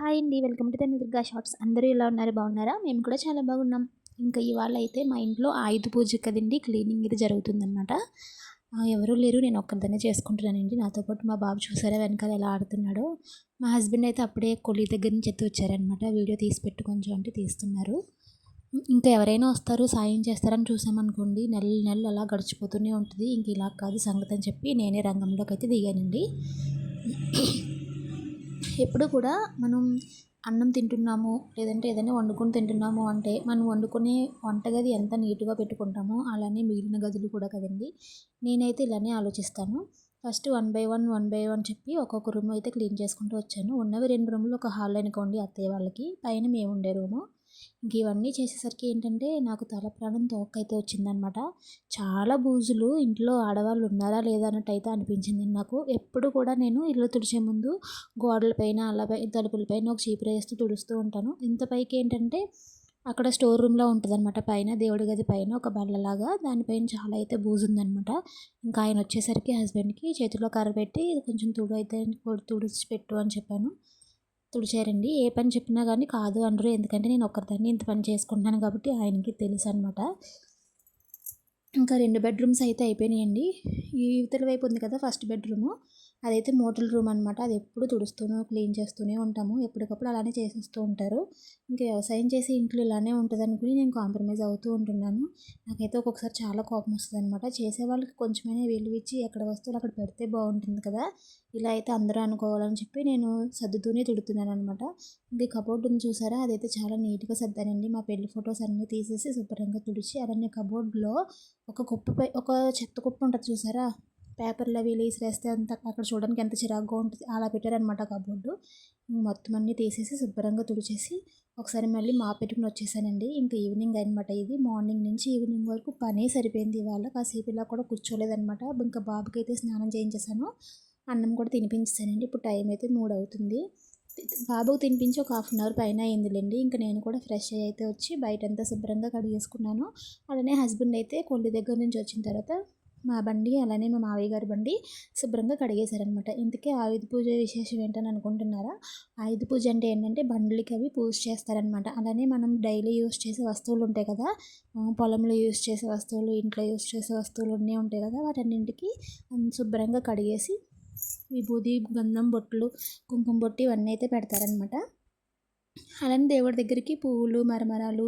Hi అండి. Welcome to Durga shorts అందరూ ఇలా ఉన్నారు? బాగున్నారా? మేము కూడా చాలా బాగున్నాం. ఇంకా ఇవాళ అయితే మా ఇంట్లో ఆయుధ పూజ కదండి. క్లీనింగ్ ఇది జరుగుతుందన్నమాట. ఎవరూ లేరు. నేను ఒక్కరిదనే చేసుకుంటున్నానండి. నాతో పాటు మా బాబు చూసారా? వెనకాల ఎలా ఆడుతున్నాడో. మా హస్బెండ్ అయితే అప్పుడే కొలి దగ్గర నుంచి ఎత్తి వచ్చారనమాట వీడియో తీసి పెట్టు కొంచెం అంటే తీస్తున్నారు. ఇంకా ఎవరైనా వస్తారు సాయం చేస్తారని చూసామనుకోండి నెలలు నెలలు అలా గడిచిపోతూనే ఉంటుంది. ఇంక ఇలా కాదు సంగతి అని చెప్పి నేనే రంగంలోకి అయితే దిగానండి. ఎప్పుడు కూడా మనం అన్నం తింటున్నాము లేదంటే ఏదైనా వండుకొని తింటున్నాము అంటే మనం వండుకునే వంటగది ఎంత నీట్గా పెట్టుకుంటామో అలానే మిగిలిన గదులు కూడా కదండి. నేనైతే ఇలానే ఆలోచిస్తాను. First one by one one by one చెప్పి ఒక్కొక్క రూమ్ అయితే క్లీన్ చేసుకుంటూ వచ్చాను. ఉన్నవి రెండు రూములు ఒక హాల్ అనుకోండి అత్తయ్య వాళ్ళకి. పైన మేము ఉండే రూము. ఇవన్నీ చేసేసరికి ఏంటంటే నాకు తల ప్రాణం తోకైతే వచ్చిందనమాట. చాలా బూజులు ఇంట్లో ఆడవాళ్ళు ఉన్నారా లేదా అన్నట్టు అయితే అనిపించింది నాకు. ఎప్పుడు కూడా నేను ఇల్లు తుడిచే ముందు గోడలపైన అలాపై తలుపులపైన ఒక చీపురు వేస్తూ తుడుస్తూ ఉంటాను. ఇంత పైకి ఏంటంటే అక్కడ స్టోర్ రూమ్లో ఉంటుందన్నమాట పైన దేవుడి గది పైన ఒక బల్లలాగా దానిపైన చాలా అయితే బూజు ఉందనమాట ఇంకా ఆయన వచ్చేసరికి హస్బెండ్కి చేతిలో కర్ర పెట్టి కొంచెం తుడు అయితే తుడిచి పెట్టు అని చెప్పాను. తుడిచారండి. ఏ పని చెప్పినా కానీ కాదు అనరు. ఎందుకంటే నేను ఒక్కరిదాన్ని ఇంత పని చేసుకుంటున్నాను కాబట్టి ఆయనకి తెలుసు అనమాట ఇంకా రెండు బెడ్రూమ్స్ అయితే అయిపోయినాయండి. ఈ ఇవతల వైపు ఉంది కదా ఫస్ట్ బెడ్రూము. అదైతే మోటల్ రూమ్ అనమాట అది ఎప్పుడు తుడుస్తూనే క్లీన్ చేస్తూనే ఉంటాము. ఎప్పటికప్పుడు అలానే చేసేస్తూ ఉంటారు. ఇంకా వ్యవసాయం చేసే ఇంట్లో ఇలానే ఉంటుంది అనుకుని నేను కాంప్రమైజ్ అవుతూ ఉంటున్నాను. నాకైతే ఒక్కొక్కసారి చాలా కోపం వస్తుంది అనమాట చేసే వాళ్ళకి కొంచెమైనా విలువ ఇచ్చి ఎక్కడ వస్తువులు అక్కడ పెడితే బాగుంటుంది కదా. ఇలా అయితే అందరూ అనుకోవాలని చెప్పి నేను సర్దుతూనే తిడుతున్నాను అనమాట ఇంకా కబోర్డుని చూసారా? అదైతే చాలా నీట్గా సర్దానండి. మా పెళ్ళి ఫొటోస్ అన్నీ తీసేసి శుభ్రంగా తుడిచి అలానే కబోర్డ్లో ఒక కుప్పపై ఒక చెత్త కుప్ప ఉంటుంది చూసారా? పేపర్లు అవి వేస్తే అంత అక్కడ చూడడానికి ఎంత చిరాకుగా ఉంటుంది. అలా పెట్టారనమాట కబోర్డు. మొత్తం అన్నీ తీసేసి శుభ్రంగా తుడిచేసి ఒకసారి మళ్ళీ మా పెట్టుకుని వచ్చేసానండి. ఇంకా ఈవినింగ్ అనమాట ఇది. మార్నింగ్ నుంచి ఈవినింగ్ వరకు పనే సరిపోయింది ఇవాళ. కాసేపు ఇలా కూడా కూర్చోలేదనమాట ఇంకా బాబుకి అయితే స్నానం చేయించేసాను అన్నం కూడా తినిపించేసానండి ఇప్పుడు టైం అయితే మూడు అవుతుంది. బాబుకు తినిపించి ఒక హాఫ్ అన్ అవర్ పైన అయిందిలేండి. ఇంకా నేను కూడా ఫ్రెష్ అయ్యి అయితే వచ్చి బయట అంతా శుభ్రంగా కడిగేసుకున్నాను. అలానే హస్బెండ్ అయితే కొల్లి దగ్గర నుంచి వచ్చిన తర్వాత మా బండి అలానే మా మావయ్య గారి బండి శుభ్రంగా కడిగేశారనమాట ఇంతకీ ఆయుధ పూజ విశేషం ఏంటని అనుకుంటున్నారా? ఆయుధ పూజ అంటే ఏంటంటే బండ్లకి అవి పూజ చేస్తారనమాట అలానే మనం డైలీ యూస్ చేసే వస్తువులు ఉంటాయి కదా? పొలంలో యూస్ చేసే వస్తువులు ఇంట్లో యూస్ చేసే వస్తువులు అన్నీ ఉంటాయి కదా? వాటన్నింటికి శుభ్రంగా కడిగేసి విభూది గంధం బొట్లు కుంకుమ బొట్టు ఇవన్నీ అయితే పెడతారనమాట అలానే దేవుడి దగ్గరికి పువ్వులు మరమరాలు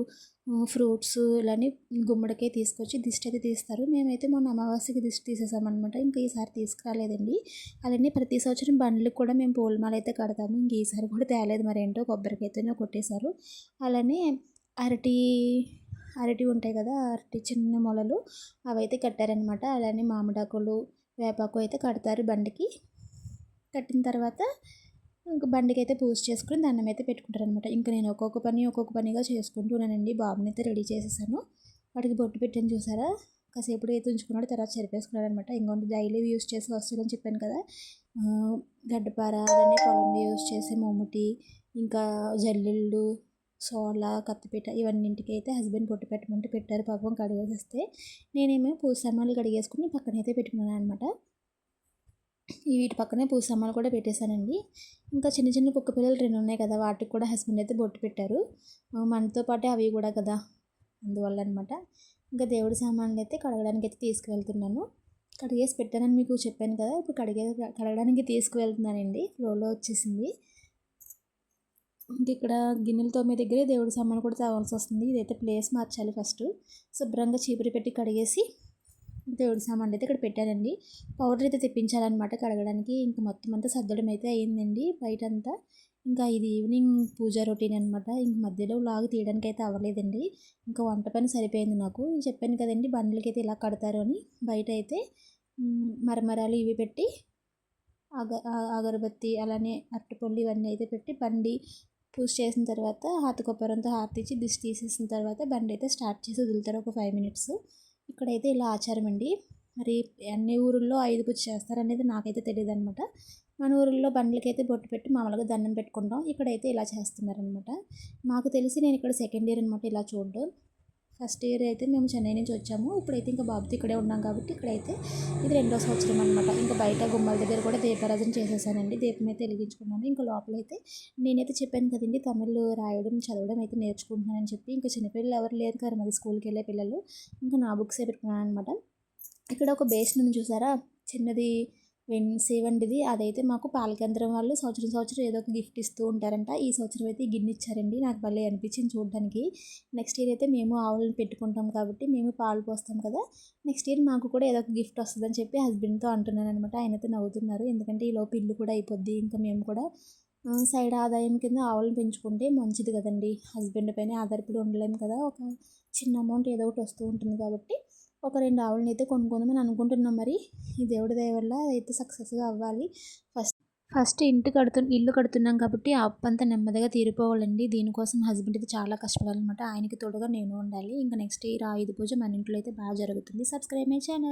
ఫ్రూట్స్ ఇలానే గుమ్మడికాయ తీసుకొచ్చి దిష్టి అయితే తీస్తారు. మేమైతే మొన్న అమావాస్యకి దిష్టి తీసేసామన్నమాట. ఇంకా ఈసారి తీసుకురాలేదండి. అలానే ప్రతి సంవత్సరం బండ్లకు కూడా మేము పూలమాల అయితే కడతాము. ఇంక ఈసారి కూడా తేలేదు మరి ఏంటో కొబ్బరికైతేనే కొట్టేశారు. అలానే అరటి అరటి ఉంటాయి కదా అరటి చిన్న మొలలు అవైతే కట్టారనమాట అలానే మామిడాకులు వేపాకు అయితే కడతారు బండికి. కట్టిన తర్వాత ఇంకా బండికి అయితే పూజ చేసుకుని దండం అయితే పెట్టుకుంటారు అనమాట ఇంకా నేను ఒక్కొక్క పని ఒక్కొక్క పనిగా చేసుకుంటున్నానండి బాబుని అయితే రెడీ చేసేసాను. వాడికి బొట్టు పెట్టని చూసారా? కాసేపు అయితే ఉంచుకున్నాడు తర్వాత చెరిపేసుకున్నాడు అనమాట ఇంకొంటి డైలీ యూస్ చేసి వస్తుందని చెప్పాను కదా. గడ్డపార అలానే పొలంలో యూస్ చేసే మొమ్మటి ఇంకా జల్లిళ్ళు సోల కత్తిపీట ఇవన్నింటికి అయితే హస్బెండ్ పొట్టు పెట్టమంటే పెట్టారు పాపం కడిగేసేస్తే. నేనేమో పూజ సామాన్లు కడిగేసుకుని పక్కనైతే పెట్టుకున్నాను అనమాట వీటి పక్కనే పూసమ్మలు కూడా పెట్టేశానండి. ఇంకా చిన్న చిన్న కుక్క పిల్లలు రెండు ఉన్నాయి కదా వాటికి కూడా హస్బెండ్ అయితే బొట్టు పెట్టారు. మనతో పాటే అవి కూడా కదా అందువల్ల అనమాట ఇంకా దేవుడి సామాన్లు అయితే కడగడానికి అయితే తీసుకువెళ్తున్నాను. కడిగేసి పెట్టానని మీకు చెప్పాను కదా ఇప్పుడు కడిగే కడగడానికి తీసుకువెళ్తున్నానండి. ఫ్లోలో వచ్చేసింది. ఇంక ఇక్కడ గిన్నెలు తోమే దగ్గరే దేవుడి సామాన్లు కూడా తేవాల్సి వస్తుంది. ఇదైతే ప్లేస్ మార్చాలి ఫస్ట్. శుభ్రంగా చీపురు పెట్టి కడిగేసి దేవుడి సామాన్లు అయితే ఇక్కడ పెట్టానండి పౌడర్ అయితే తెప్పించాలన్నమాట కడగడానికి. ఇంకా మొత్తం అంతా సర్దడం అయితే అయ్యిందండి బయట అంతా ఇంకా ఇది ఈవినింగ్ పూజ రొటీన్ అనమాట ఇంక మధ్యలో లాగు తీయడానికి అయితే అవ్వలేదండి. ఇంకా వంట పని సరిపోయింది నాకు. చెప్పాను కదండి బండ్లకి అయితే ఇలా కడతారు అని. బయట అయితే మరమరాలు ఇవి పెట్టి అగ అగరబత్తి అలానే అరటిపళ్ళు ఇవన్నీ అయితే పెట్టి బండి పూజ చేసిన తర్వాత హాత కొబ్బరంతో హారతి దిష్టి తీసేసిన తర్వాత బండి అయితే స్టార్ట్ చేసి వదులుతారు ఒక ఫైవ్ మినిట్స్. ఇక్కడైతే ఇలా ఆచారం అండి మరి అన్ని ఊరుల్లో ఐదు పూజ చేస్తారనేది నాకైతే తెలియదు అనమాట మన ఊరిలో బండ్లకైతే బొట్టు పెట్టి మామూలుగా దండం పెట్టుకుంటాం. ఇక్కడైతే ఇలా చేస్తున్నారనమాట మాకు తెలిసి నేను ఇక్కడ సెకండ్ ఇయర్ అనమాట ఇలా చూడడం. ఫస్ట్ ఇయర్ అయితే మేము చెన్నై నుంచి వచ్చాము. ఇప్పుడైతే ఇంకా బాబుతో ఇక్కడే ఉన్నాం కాబట్టి ఇక్కడైతే ఇది రెండో సంవత్సరం అనమాట ఇంకా బయట గుమ్మల దగ్గర కూడా దీపారాధన చేసేసానండి. దీపం అయితే వెలిగించుకున్నాను. ఇంకా లోపలైతే నేనైతే చెప్పాను కదండి తమిళ్ రాయడం చదవడం అయితే నేర్చుకుంటున్నానని చెప్పి. ఇంకా చిన్నపిల్లలు ఎవరు లేరు కదా మరి స్కూల్కి వెళ్ళే పిల్లలు. ఇంకా నా బుక్స్ పెట్టుకున్నాను అనమాట ఇక్కడ ఒక బేస్ ఉంది చూసారా? చిన్నది వెన్ సేవండిది. అదైతే మాకు పాలకేంద్రం వాళ్ళు సంవత్సరం సంవత్సరం ఏదో ఒక గిఫ్ట్ ఇస్తూ ఉంటారంట. ఈ సంవత్సరం అయితే ఈ గిన్నె ఇచ్చారండి. నాకు భలే అనిపించింది చూడడానికి. నెక్స్ట్ ఇయర్ అయితే మేము ఆవులను పెట్టుకుంటాం కాబట్టి మేము పాలు పోస్తాం కదా. నెక్స్ట్ ఇయర్ మాకు కూడా ఏదో ఒక గిఫ్ట్ వస్తుందని చెప్పి హస్బెండ్తో అంటున్నాను అనమాట ఆయనతో నవ్వుతున్నారు. ఎందుకంటే ఈలోపు ఇల్లు కూడా అయిపోద్ది. ఇంకా మేము కూడా సైడ్ ఆదాయం కింద ఆవులను పెంచుకుంటే మంచిది కదండి. హస్బెండ్ పైన ఆధారపడి ఉండలేము కదా. ఒక చిన్న అమౌంట్ ఏదో ఒకటి వస్తూ ఉంటుంది కాబట్టి ఒక రెండు ఆవులని అయితే కొనుక్కుందామని అనుకుంటున్నాం మరి. ఈ దేవుడి దయ వల్ల అయితే సక్సెస్గా అవ్వాలి. ఫస్ట్ ఫస్ట్ ఇంటి కడుతు ఇల్లు కడుతున్నాం కాబట్టి ఆ అప్పు అంతా నెమ్మదిగా తీరిపోవాలండి. దీనికోసం హస్బెండ్ అయితే చాలా కష్టపడాలన్నమాట. ఆయనకి తోడుగా నేను ఉండాలి. ఇంకా నెక్స్ట్ ఇయర్ ఆయుధ పూజ మన ఇంట్లో అయితే బాగా జరుగుతుంది. Subscribe my channel